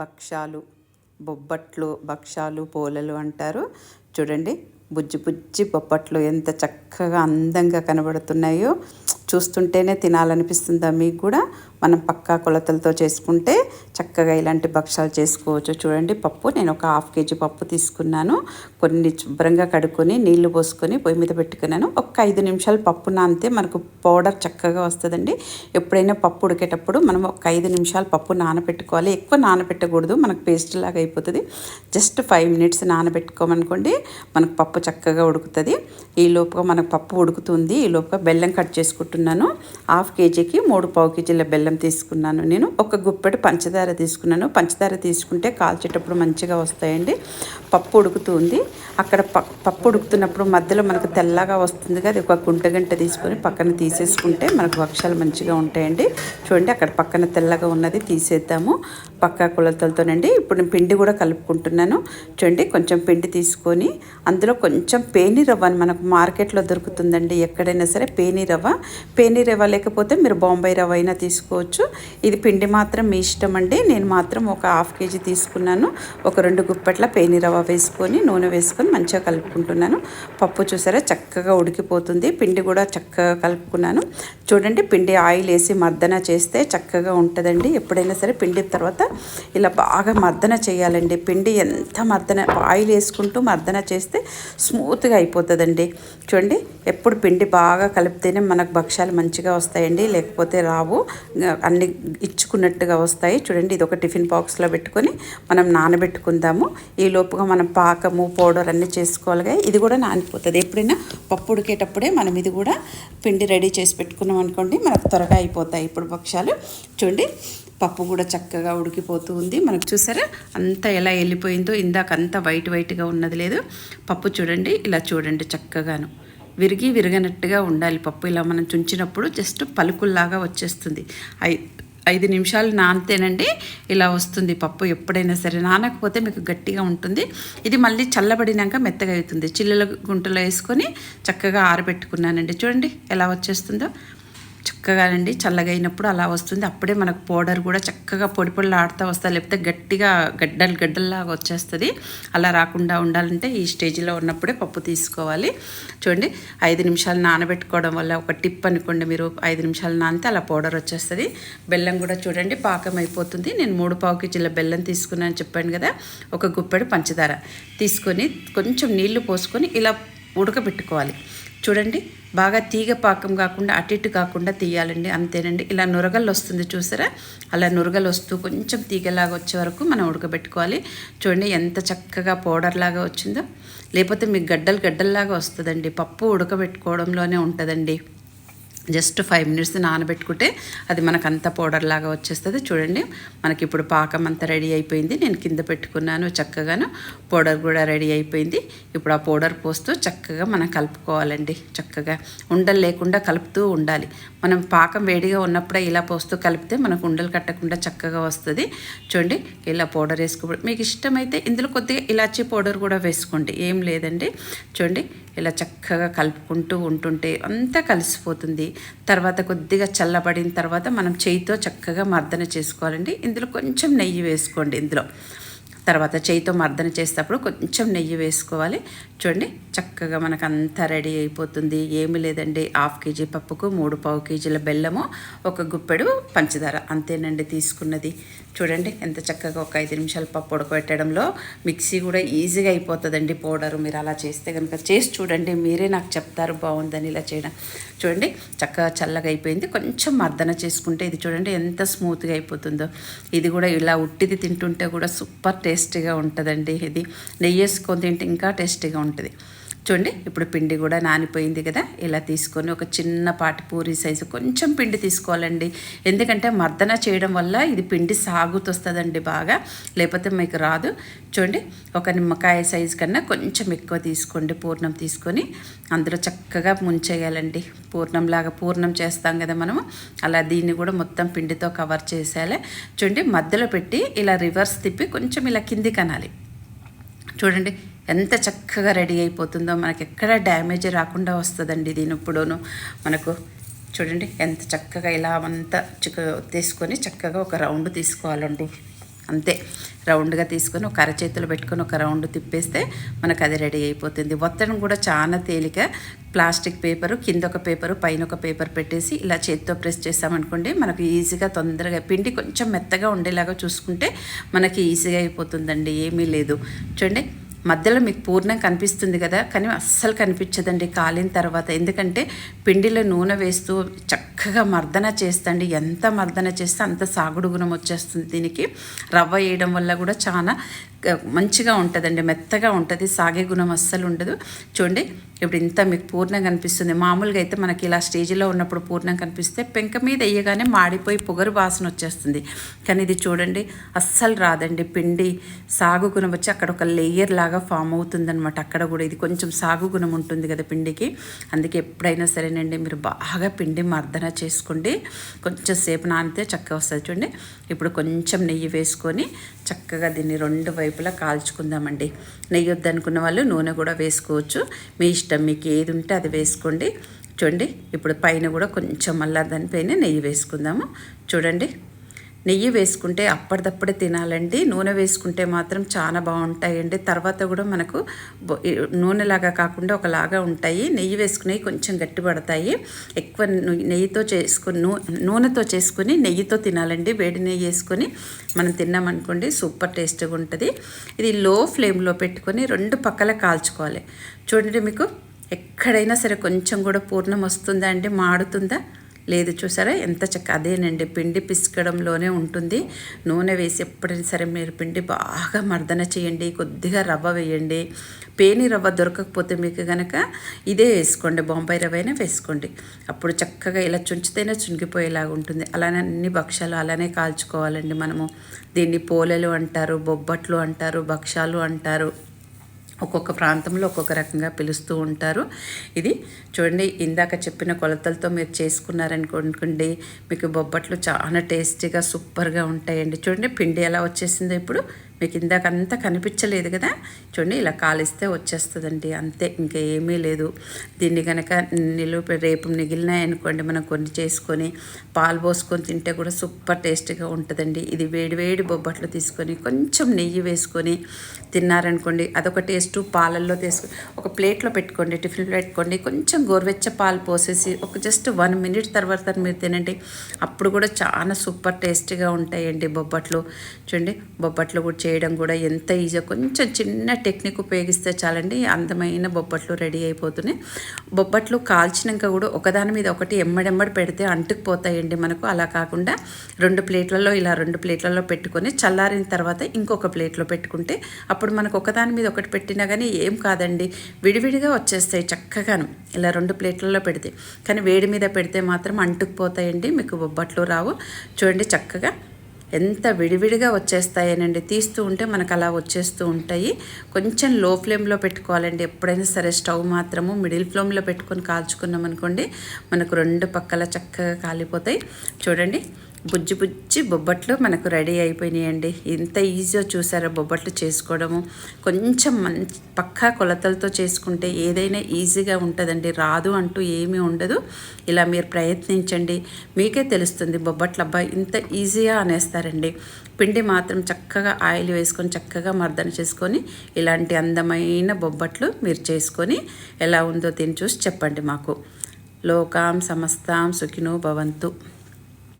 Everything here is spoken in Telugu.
భక్షాలు బొబ్బట్లు భక్షాలు పోలలు అంటారు. చూడండి బుజ్జి బుజ్జి బొబ్బట్లు ఎంత చక్కగా అందంగా కనబడుతున్నాయో. చూస్తుంటేనే తినాలనిపిస్తుందా మీకు కూడా? మనం పక్కా కొలతలతో చేసుకుంటే చక్కగా ఇలాంటి భక్షాలు చేసుకోవచ్చు. చూడండి పప్పు. నేను ఒక హాఫ్ కేజీ పప్పు తీసుకున్నాను. కొన్ని శుభ్రంగా కడుక్కొని నీళ్ళు పోసుకొని పొయ్యి మీద పెట్టుకున్నాను. ఒక ఐదు నిమిషాలు పప్పు నానితే మనకు పౌడర్ చక్కగా వస్తుందండి. ఎప్పుడైనా పప్పు ఉడికేటప్పుడు మనం ఒక ఐదు నిమిషాలు పప్పు నానబెట్టుకోవాలి. ఎక్కువ నానబెట్టకూడదు. మనకు పేస్ట్ లాగా అయిపోతుంది. జస్ట్ ఫైవ్ మినిట్స్ నానబెట్టుకోమనుకోండి మనకు పప్పు చక్కగా ఉడుకుతుంది. ఈ లోపుగా మనకు పప్పు ఉడుకుతుంది. ఈ లోపుగా బెల్లం కట్ చేసుకుంటున్నాను. హాఫ్ కేజీకి మూడు పావు కేజీల బెల్లం తీసుకున్నాను నేను. ఒక గుప్పెడు పంచదార తీసుకున్నాను. పంచదార తీసుకుంటే కాల్చేటప్పుడు మంచిగా వస్తాయండి. పప్పు ఉడుకుతుంది అక్కడ పప్పు ఉడుకుతున్నప్పుడు మధ్యలో మనకు తెల్లగా వస్తుంది కదా ఒక గుంట గంట తీసుకొని పక్కన తీసేసుకుంటే మనకు వక్షాలు మంచిగా ఉంటాయండి. చూడండి అక్కడ పక్కన తెల్లగా ఉన్నది తీసేద్దాము. పక్క కొలతలతోనండి. ఇప్పుడు నేను పిండి కూడా కలుపుకుంటున్నాను. చూడండి కొంచెం పిండి తీసుకొని అందులో కొంచెం పేని రవ్వ అని మనకు మార్కెట్లో దొరుకుతుందండి. ఎక్కడైనా సరే పేని రవ్వ. పేని రవ్వ లేకపోతే మీరు బాంబే రవ్వ అయినా తీసుకోవచ్చు. ఇది పిండి మాత్రం మీ ఇష్టం అండి నేను మాత్రం ఒక హాఫ్ కేజీ తీసుకున్నాను. ఒక రెండు గుప్పెట్ల పేని రవ్వ వేసుకొని నూనె వేసుకొని మంచిగా కలుపుకుంటున్నాను. పప్పు చూసారా చక్కగా ఉడికిపోతుంది. పిండి కూడా చక్కగా కలుపుకున్నాను. చూడండి పిండి ఆయిల్ వేసి మర్దన చేస్తే చక్కగా ఉంటుందండి. ఎప్పుడైనా సరే పిండి తర్వాత ఇలా బాగా మర్దన చేయాలండి. పిండి ఎంత మర్దన ఆయిల్ వేసుకుంటూ మర్దన చేస్తే స్మూత్గా అయిపోతుందండి. చూడండి ఎప్పుడు పిండి బాగా కలిపితేనే మనకు భక్ష్యాలు మంచిగా వస్తాయండి. లేకపోతే రావు అన్ని ఇచ్చుకున్నట్టుగా వస్తాయి. చూడండి ఇది ఒక టిఫిన్ బాక్స్లో పెట్టుకొని మనం నానబెట్టుకుందాము. ఈ లోపుగా మనం పాకము పౌడర్ అన్నీ చేసుకోవాలిగా ఇది కూడా నానిపోతుంది. ఎప్పుడైనా పప్పు ఉడికేటప్పుడే మనం ఇది కూడా పిండి రెడీ చేసి పెట్టుకున్నాం అనుకోండి మనకు త్వరగా అయిపోతాయి ఇప్పుడు భక్ష్యాలు. చూడండి పప్పు కూడా చక్కగా ఉడికిపోతూ ఉంది. మనకు చూసారా అంతా ఎలా వెళ్ళిపోయిందో ఇందాక అంతా వైట్ వైట్గా ఉన్నది లేదు. పప్పు చూడండి ఇలా చూడండి చక్కగాను. విరిగి విరగనట్టుగా ఉండాలి పప్పు. ఇలా మనం చుంచినప్పుడు జస్ట్ పలుకుల్లాగా వచ్చేస్తుంది. అయి ఐదు నిమిషాలు నానితేనండి ఇలా వస్తుంది పప్పు ఎప్పుడైనా సరే. నానకపోతే మీకు గట్టిగా ఉంటుంది. ఇది మళ్ళీ చల్లబడినాక మెత్తగా అవుతుంది. చిల్లుల గుంటలో వేసుకొని చక్కగా ఆరబెట్టుకున్నానండి. చూడండి ఎలా వచ్చేస్తుందో. చక్కగా అండి చల్లగా అయినప్పుడు అలా వస్తుంది. అప్పుడే మనకు పౌడర్ కూడా చక్కగా పొడి పొడిలు ఆడుతూ వస్తా లేకపోతే గట్టిగా గడ్డలు గడ్డల్లాగా వచ్చేస్తుంది. అలా రాకుండా ఉండాలంటే ఈ స్టేజ్లో ఉన్నప్పుడే పప్పు తీసుకోవాలి. చూడండి ఐదు నిమిషాలు నానబెట్టుకోవడం వల్ల ఒక టిప్ అనుకోండి మీరు. ఐదు నిమిషాలు నానితే అలా పౌడర్ వచ్చేస్తుంది. బెల్లం కూడా చూడండి పాకం అయిపోతుంది. నేను మూడు పావు కేజీల బెల్లం తీసుకున్నాను చెప్పాను కదా ఒక గుప్పెడు పంచదార తీసుకొని కొంచెం నీళ్ళు పోసుకొని ఇలా ఉడకబెట్టుకోవాలి. చూడండి బాగా తీగ పాకం కాకుండా అటు ఇటు కాకుండా తీయాలండి అంతేనండి. ఇలా నురగలు వస్తుంది చూసారా? అలా నురగలు వస్తూ కొంచెం తీగలాగా వచ్చే వరకు మనం ఉడకబెట్టుకోవాలి. చూడండి ఎంత చక్కగా పౌడర్ లాగా వచ్చిందో. లేకపోతే మీకు గడ్డలు గడ్డల్లాగా వస్తుందండి. పప్పు ఉడకబెట్టుకోవడంలోనే ఉంటుందండి. జస్ట్ ఫైవ్ మినిట్స్ నానబెట్టుకుంటే అది మనకు అంత పౌడర్ లాగా వచ్చేస్తుంది. చూడండి మనకి ఇప్పుడు పాకం అంతా రెడీ అయిపోయింది. నేను కింద పెట్టుకున్నాను చక్కగాను. పౌడర్ కూడా రెడీ అయిపోయింది. ఇప్పుడు ఆ పౌడర్ పోస్తూ చక్కగా మనం కలుపుకోవాలండి. చక్కగా ఉండలు లేకుండా కలుపుతూ ఉండాలి. మనం పాకం వేడిగా ఉన్నప్పుడే ఇలా పోస్తూ కలిపితే మనకు ఉండలు కట్టకుండా చక్కగా వస్తుంది. చూడండి ఇలా పౌడర్ వేసుకో మీకు ఇష్టమైతే ఇందులో కొద్దిగా ఇలాచీ పౌడర్ కూడా వేసుకోండి. ఏం లేదండి. చూడండి ఇలా చక్కగా కలుపుకుంటూ ఉంటుంటే అంతా కలిసిపోతుంది. తర్వాత కొద్దిగా చల్లబడిన తర్వాత మనం చేయితో చక్కగా మర్దన చేసుకోవాలండి. ఇందులో కొంచెం నెయ్యి వేసుకోండి ఇందులో. తర్వాత చేయితో మర్దన చేసేటప్పుడు కొంచెం నెయ్యి వేసుకోవాలి. చూడండి చక్కగా మనకు అంతా రెడీ అయిపోతుంది. ఏమి లేదండి. హాఫ్ కేజీ పప్పుకు మూడు పావు కేజీల బెల్లము ఒక గుప్పెడు పంచదార అంతేనండి తీసుకున్నది. చూడండి ఎంత చక్కగా ఒక ఐదు నిమిషాలు పప్పు ఉడకబెట్టడంలో మిక్సీ కూడా ఈజీగా అయిపోతుందండి పౌడరు. మీరు అలా చేస్తే కనుక చేసి చూడండి మీరే నాకు చెప్తారు బాగుందని ఇలా చేయడం. చూడండి చక్కగా చల్లగా అయిపోయింది. కొంచెం మర్దన చేసుకుంటే ఇది చూడండి ఎంత స్మూత్గా అయిపోతుందో. ఇది కూడా ఇలా ఉట్టిది తింటుంటే కూడా సూపర్ టేస్టీగా ఉంటుందండి ఇది. నెయ్యి వేసుకొని తింటే ఇంకా టేస్టీగా ఉంటుంది. చూడండి ఇప్పుడు పిండి కూడా నానిపోయింది కదా. ఇలా తీసుకొని ఒక చిన్నపాటి పూరి సైజు కొంచెం పిండి తీసుకోవాలండి. ఎందుకంటే మర్దన చేయడం వల్ల ఇది పిండి సాగుతొస్తుందండి బాగా. లేకపోతే మీకు రాదు. చూడండి ఒక నిమ్మకాయ సైజు కన్నా కొంచెం ఎక్కువ తీసుకోండి పూర్ణం తీసుకొని. అందులో చక్కగా ముంచేయాలండి. పూర్ణంలాగా పూర్ణం చేస్తాం కదా మనము. అలా దీన్ని కూడా మొత్తం పిండితో కవర్ చేసేయాలి. చూడండి మధ్యలో పెట్టి ఇలా రివర్స్ తిప్పి కొంచెం ఇలా కింది కనాలి చూడండి ఎంత చక్కగా రెడీ అయిపోతుందో మనకి ఎక్కడ డ్యామేజ్ రాకుండా వస్తుందండి దీని ఇప్పుడును. మనకు చూడండి ఎంత చక్కగా ఇలా అంతా చిక్క తీసుకొని చక్కగా ఒక రౌండ్ తీసుకోవాలండి. అంతే. రౌండ్గా తీసుకొని ఒక అరచేతిలో పెట్టుకొని ఒక రౌండ్ తిప్పేస్తే మనకు అది రెడీ అయిపోతుంది. ఒత్తడం కూడా చాలా తేలిక. ప్లాస్టిక్ పేపరు కింద ఒక పేపరు పైన ఒక పేపర్ పెట్టేసి ఇలా చేతితో ప్రెస్ చేసామనుకోండి మనకు ఈజీగా తొందరగా పిండి కొంచెం మెత్తగా ఉండేలాగా చూసుకుంటే మనకి ఈజీగా అయిపోతుందండి. ఏమీ లేదు. చూడండి మధ్యలో మీకు పూర్ణం కనిపిస్తుంది కదా కానీ అస్సలు కనిపించదండి కాలిన తర్వాత. ఎందుకంటే పిండిలో నూనె వేస్తూ చక్కగా మర్దన చేస్తండి. ఎంత మర్దన చేస్తే అంత సాగుడు గుణం వచ్చేస్తుంది దీనికి. రవ్వ వేయడం వల్ల కూడా చాలా మంచిగా ఉంటుందండి మెత్తగా ఉంటుంది సాగే గుణం అస్సలు ఉండదు. చూడండి ఇప్పుడు ఇంత మీకు పూర్ణం కనిపిస్తుంది. మామూలుగా అయితే మనకి ఇలా స్టేజ్లో ఉన్నప్పుడు పూర్ణం కనిపిస్తే పెంక మీద వేయగానే మాడిపోయి పొగరు వాసన వచ్చేస్తుంది. కానీ ఇది చూడండి అస్సలు రాదండి. పిండి సాగు గుణం వచ్చి అక్కడ ఒక లేయర్ లాగా ఫామ్ అవుతుందనమాట అక్కడ కూడా ఇది కొంచెం సాగు గుణం ఉంటుంది కదా పిండికి. అందుకే ఎప్పుడైనా సరేనండి మీరు బాగా పిండి మర్దన చేసుకోండి. కొంచెం సేపు నానితే చక్కగా వస్తుంది చూడండి. ఇప్పుడు కొంచెం నెయ్యి వేసుకొని చక్కగా దీన్ని రెండు వైపులా కాల్చుకుందామండి. నెయ్యి వద్దనుకున్న వాళ్ళు నూనె కూడా వేసుకోవచ్చు. మీ ఇష్టం మీకు ఏది ఉంటే అది వేసుకోండి. చూడండి ఇప్పుడు పైన కూడా కొంచెం మళ్ళా దానిపైన నెయ్యి వేసుకుందాము. చూడండి. నెయ్యి వేసుకుంటే అప్పటిదప్పుడే తినాలండి. నూనె వేసుకుంటే మాత్రం చాలా బాగుంటాయండి. తర్వాత కూడా మనకు నూనెలాగా కాకుండా ఒకలాగా ఉంటాయి. నెయ్యి వేసుకునేవి కొంచెం గట్టి పడతాయి ఎక్కువ నెయ్యితో చేసుకుని నూనెతో చేసుకుని నెయ్యితో తినాలండి. వేడి నెయ్యి వేసుకొని మనం తిన్నామనుకోండి సూపర్ టేస్ట్గా ఉంటుంది. ఇది లో ఫ్లేమ్లో పెట్టుకొని రెండు పక్కల కాల్చుకోవాలి. చూడండి మీకు ఎక్కడైనా సరే కొంచెం కూడా పూర్ణం వస్తుందా అండి? మాడుతుందా? లేదు చూసారా? ఎంత చక్క అదేనండి. పిండి పిసకడంలోనే ఉంటుంది. నూనె వేసి ఎప్పుడైనా సరే మీరు పిండి బాగా మర్దన చేయండి. కొద్దిగా రవ్వ వేయండి. పేని రవ్వ దొరకకపోతే మీకు కనుక ఇదే వేసుకోండి. బొంబాయి రవ్వ అయినా వేసుకోండి. అప్పుడు చక్కగా ఇలా చుంచితేనే చునిగిపోయేలాగా ఉంటుంది. అలానే అన్ని భక్ష్యాలు అలానే కాల్చుకోవాలండి మనము. దీన్ని పోలెలు అంటారు బొబ్బట్లు అంటారు భక్ష్యాలు అంటారు. ఒక్కొక్క ప్రాంతంలో ఒక్కొక్క రకంగా పిలుస్తూ ఉంటారు. ఇది చూడండి ఇందాక చెప్పిన కొలతలతో మీరు చేసుకున్నారనుకోండి మీకు బొబ్బట్లు చాలా టేస్టీగా సూపర్గా ఉంటాయండి. చూడండి పిండి ఎలా వచ్చేసిందో ఇప్పుడు. మీకు ఇందాక అంతా కనిపించలేదు కదా? చూడండి ఇలా కాలిస్తే వచ్చేస్తుందండి అంతే. ఇంకా ఏమీ లేదు. దీన్ని కనుక నిలువ రేపు మిగిలినాయనుకోండి మనం కొన్ని చేసుకొని పాలు పోసుకొని తింటే కూడా సూపర్ టేస్ట్గా ఉంటుందండి. ఇది వేడివేడి బొబ్బట్లు తీసుకొని కొంచెం నెయ్యి వేసుకొని తిన్నారనుకోండి అదొక టేస్ట్. పాలల్లో తీసుకొని ఒక ప్లేట్లో పెట్టుకోండి టిఫిన్ పెట్టుకోండి కొంచెం గోరువెచ్చ పాలు పోసేసి ఒక జస్ట్ వన్ మినిట్ తర్వాత మీరు తినండి అప్పుడు కూడా చాలా సూపర్ టేస్టీగా ఉంటాయండి బొబ్బట్లు. చూడండి బొబ్బట్లు కూడా చేయడం కూడా ఎంత ఈజీ కొంచెం చిన్న టెక్నిక్ ఉపయోగిస్తే చాలండి అందమైన బొబ్బట్లు రెడీ అయిపోతున్నాయి. బొబ్బట్లు కాల్చినాక కూడా ఒకదాని మీద ఒకటి ఎమ్మడెమ్మడి పెడితే అంటుకుపోతాయండి మనకు. అలా కాకుండా రెండు ప్లేట్లలో ఇలా రెండు ప్లేట్లలో పెట్టుకొని చల్లారిన తర్వాత ఇంకొక ప్లేట్లో పెట్టుకుంటే అప్పుడు మనకు ఒకదాని మీద ఒకటి పెట్టినా కానీ ఏం కాదండి. విడివిడిగా వచ్చేస్తాయి చక్కగాను. ఇలా రెండు ప్లేట్లలో పెడితే. కానీ వేడి మీద పెడితే మాత్రం అంటుకుపోతాయండి మీకు బొబ్బట్లు రావు. చూడండి చక్కగా ఎంత విడివిడిగా వచ్చేస్తాయనండి. తీస్తూ ఉంటే మనకు అలా వచ్చేస్తూ ఉంటాయి. కొంచెం లో ఫ్లేమ్లో పెట్టుకోవాలండి. ఎప్పుడైనా సరే స్టవ్ మాత్రము మిడిల్ ఫ్లేమ్లో పెట్టుకొని కాల్చుకున్నాం అనుకోండి మనకు రెండు పక్కల చక్కగా కాలిపోతాయి. చూడండి బుజ్జి బుజ్జి బొబ్బట్లు మనకు రెడీ అయిపోయినాయండి. ఎంత ఈజీగా చూసారో బొబ్బట్లు చేసుకోవడము. కొంచెం మంచి పక్కా కొలతలతో చేసుకుంటే ఏదైనా ఈజీగా ఉంటుందండి. రాదు అంటూ ఏమీ ఉండదు. ఇలా మీరు ప్రయత్నించండి. మీకే తెలుస్తుంది బొబ్బట్లు అబ్బాయి ఇంత ఈజీగా అనేస్తారండి. పిండి మాత్రం చక్కగా ఆయిల్ వేసుకొని చక్కగా మర్దన చేసుకొని ఇలాంటి అందమైన బొబ్బట్లు మీరు చేసుకొని ఎలా ఉందో తిని చూసి చెప్పండి మాకు. లోకాం సమస్తాం సుఖినో భవంతు.